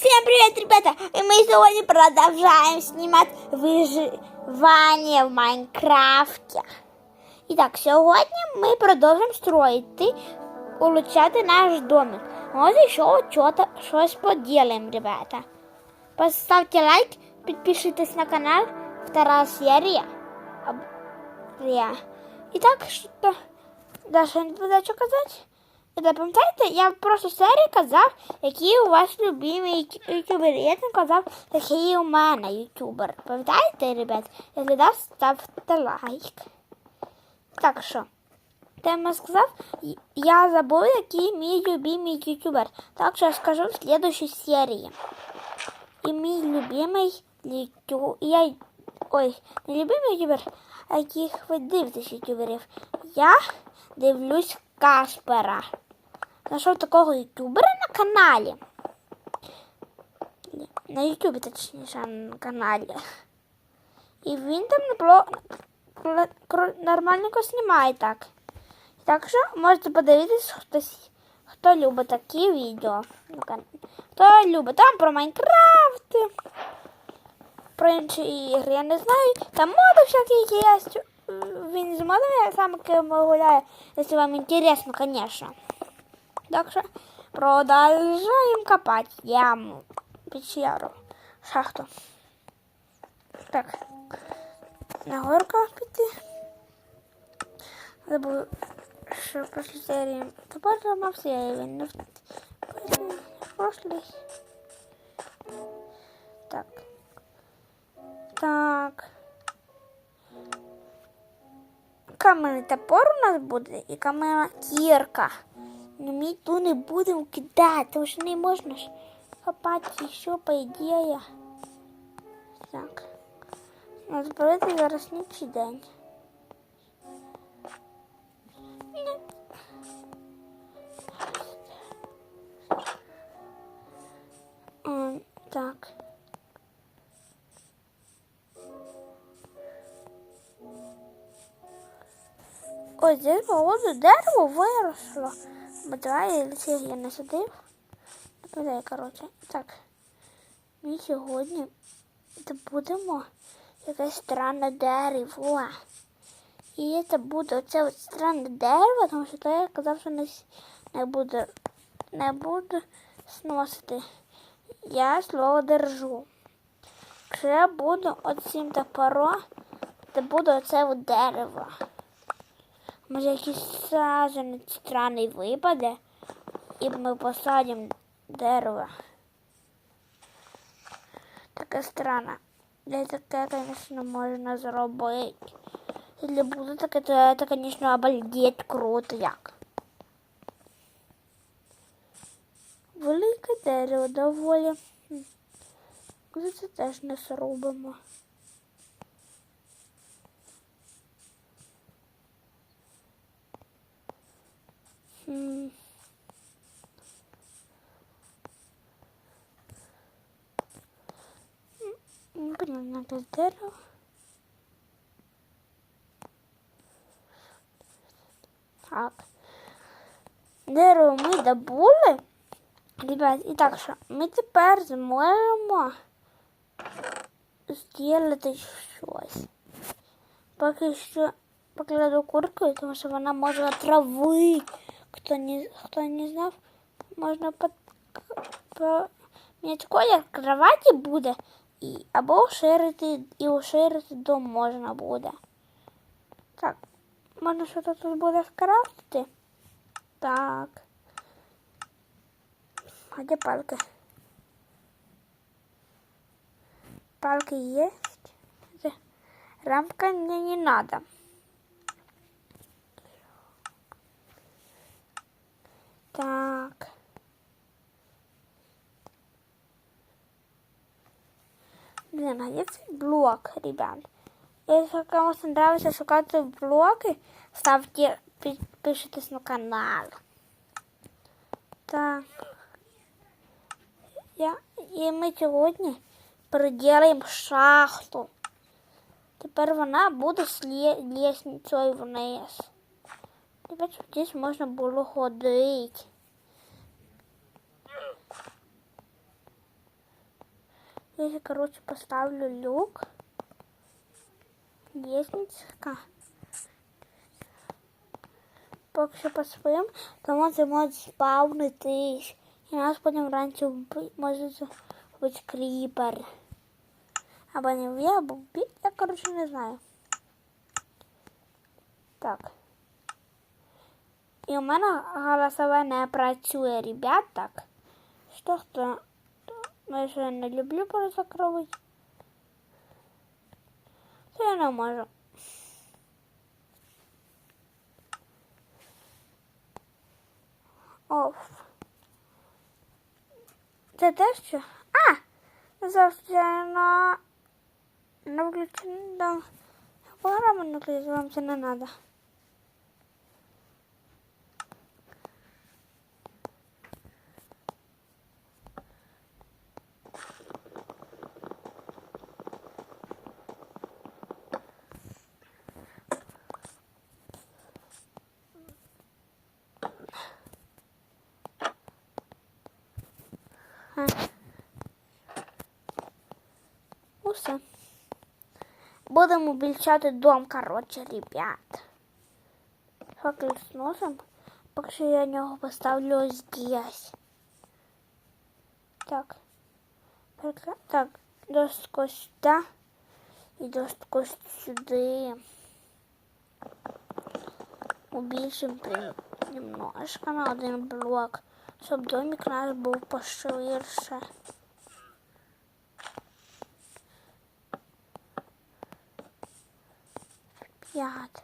Всем привет, ребята! И мы сегодня продолжаем снимать выживание в Майнкрафте. Итак, сьогодні ми продовжимо строїти, улучшати наш домик. Може, ще що-то, щось поділимо, ребята. Поставьте лайк, підпишитесь на канал. Вторая серия. Итак, что... Даша, не буде що казати? Пам'ятаєте, я прошлій серії казав, які у вас любимі ютубери. Я там казав, який у мене ютубер. Пам'ятаєте, ребят? Якщо да, ставте лайк. Так що, там я сказав, я забув, який мій любимий ютубер. Так що я скажу в следующей серії. І мій любимий ютубер. Я... Ой, не любимий ютубер, а яких ви дивитесь ютуберів. Я дивлюсь Каспера. Знайшов такого ютубера на каналі. На ютубі, точніше, на каналі. І він там нормальненько знімає так. Так що можете подивитись, хтось, хто любить такі відео. Хто любить там про Майнкрафт, про інші ігри, я не знаю. Там моди всякі є. Він з модами саме ким гуляє, якщо вам інтересно, звісно. Так що продовжуємо копати яму, печеру, шахту. Так. На горку піти. Забув, що в прошлій серії. Тепер зламався я він не в в прошлій. Так. Так. Каменний топор у нас буде і каменна кірка. Ну, ми ту не будемо кидати, тому що не можна ж копати ще, по ідеї. Так. Ну, збирати зараз інший день. М, Так. Ось здесь походу дерево виросло. Бо давай цих я не пам'ятаю, коротше. Так. Ми сьогодні добудемо якесь странне дерево. І це буде оце от странне дерево, тому що то я казав, що не, не буду, не буду сносити. Я слово держу. Якщо я буду оцим топором, то буде оце от дерево. Може якийсь саженець странний випаде, і ми посадимо дерево. Таке странне. Для таке, звісно, можна зробити. Якщо буде таке, то це, звісно, обалдеть круто як. Велике дерево доволі. Це теж не зробимо. Не понятно, дерево. Так. Дерево ми добули. Ребят, і так що ми тепер зможемо зробити щось. Поки що покладу курку, тому що вона може отравити. Хто не, хто не знав, можна под, по, міняти колір кроваті буде, і, або уширити, і уширити дом можна буде. Так, можна що тут буде скрафтити? Так. А де палки? Палки есть? Где? Рамка мне не надо. Блин, а цей блок, ребят? Если кому-то нравится шукать блоки, ставьте, подпишитесь на канал. Так. Я, і ми сьогодні приділимо шахту. Тепер вона буде з лісницею вниз. Тепер щоб здесь можна було ходити. Я, короче, поставлю люк. Лестниця. Поки що поспим, тому це може спавнитись. І нас потім вранці вбить, може бути кріпер. Або не вб'є, або вб'є, я, коротше, не знаю. Так. І у мене голосове не працює, ребят, так. Що хто? Я не люблю просто кровить. Це я не можу. Оф. Це те, що? А! Звичайно. Не включено. Програму не включено, вам це не треба. А. Усе. Будемо більчати дом, коротше, ребят. Факел сносим. Поки що я нього поставлю ось здесь. Так. Так, достку сюди. І достку сюди. Убільшим немножко на один блок, щоб домик наш був поширше. П'ять.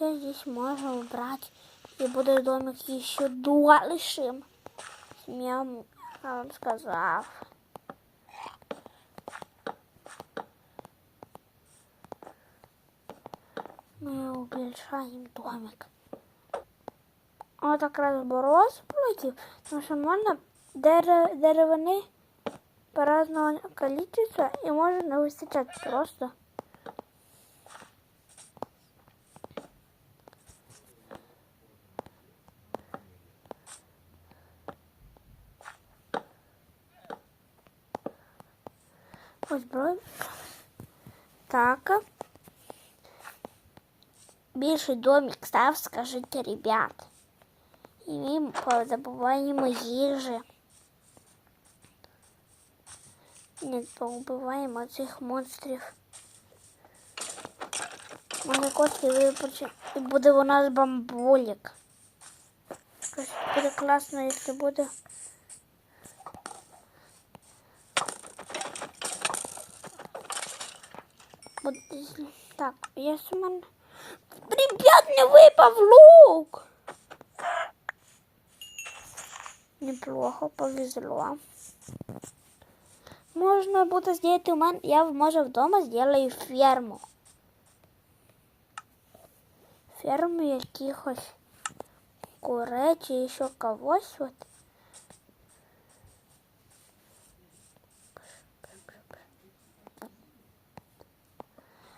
Я здесь можу убрать и буде домик еще дольшим. Я вам сказав. Ми убільшаємо домик. От якраз борос полетів, тому що можна дере- деревини по-разному количества і може не вистачати просто. Ось бро. Так. Більший домик став, скажіть, ребят. І ми позабуваємо їжі. Не поубиваємо цих монстрів. Може кошки випоче. І буде у нас бамболік. Буде класно, якщо. Буде- Так, я суман. Ребят, не випав лук. Неплохо, повезло. Можна буде зробити у мене, я може вдома зроблю ферму. Ферму якихось курей чи ще когось. От.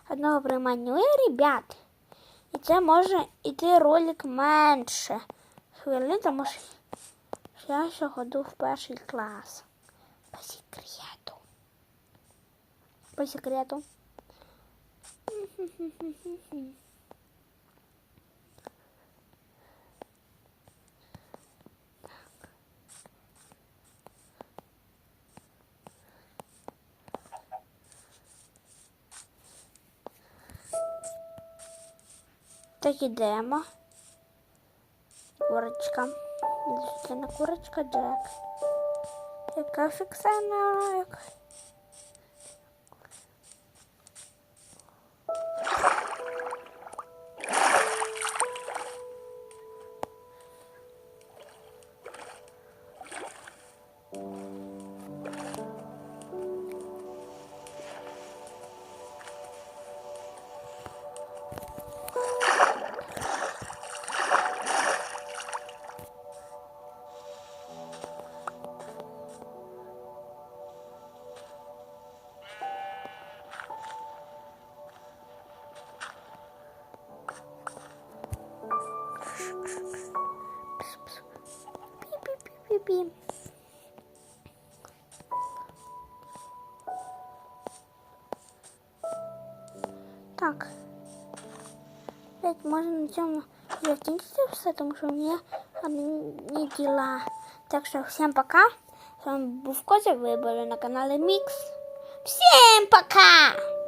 Одного приманює, ребят. І це може йти ролик менше. Хвилин, тому що я ще ходу в перший клас. По секрету. По секрету. Так ідемо. Курочка. Не курочка Джек. Яка фіксана? тобі. Так, можна на цьому закінчити все, тому у меня одні дела. Так что всем пока. С вами был Козя, ви були на канале Микс. Всем пока!